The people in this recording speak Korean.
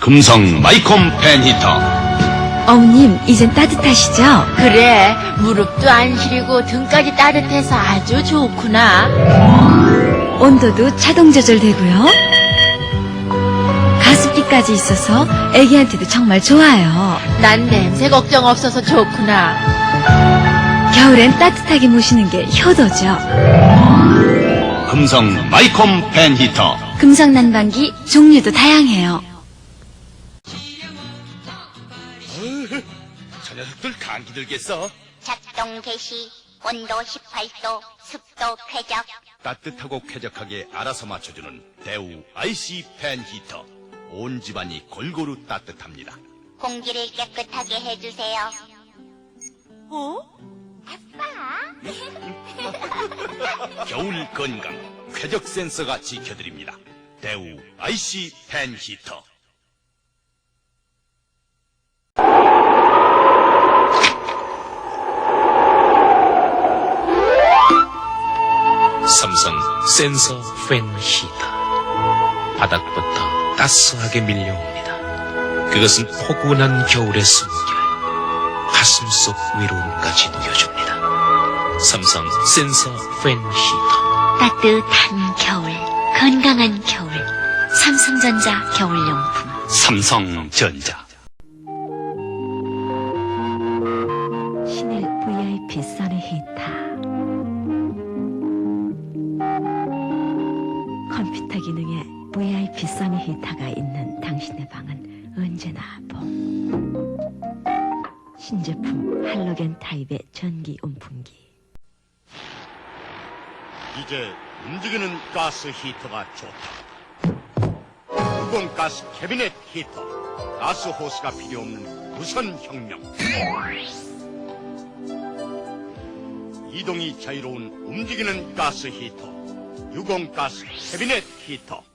금성 마이콤 팬 히터 어머님, 이젠 따뜻하시죠? 그래, 무릎도 안 시리고 등까지 따뜻해서 아주 좋구나. 온도도 자동 조절되고요. 가습기까지 있어서 애기한테도 정말 좋아요. 난 냄새 걱정 없어서 좋구나. 겨울엔 따뜻하게 모시는 게 효도죠. 금성 마이콤 팬 히터 금성 난방기 종류도 다양해요. 저 녀석들 감기 들겠어? 작동 개시 온도 18도 습도 쾌적. 따뜻하고 쾌적하게 알아서 맞춰주는 대우 IC 팬 히터. 온 집안이 골고루 따뜻합니다. 공기를 깨끗하게 해주세요. 어? 겨울 건강 쾌적 센서가 지켜드립니다. 대우 IC 팬 히터 삼성 센서 팬 히터. 바닥부터 따스하게 밀려옵니다. 그것은 포근한 겨울의 숨결, 가슴속 위로움까지 누겨줍니다. 삼성 센서 팬 히터. 따뜻한 겨울, 건강한 겨울. 삼성전자 겨울용품. 삼성전자 신의 VIP 써니 히터. 컴퓨터 기능에 VIP 써니 히터가 있는 당신의 방은 언제나 봄. 신제품 할로겐 타입의 전기 온풍기. 이제 움직이는 가스 히터가 좋다. 무공 가스 캐비넷 히터. 가스 호스가 필요 없는 무선 혁명. 이동이 자유로운 움직이는 가스 히터. 유공 가스 캐비넷 히터.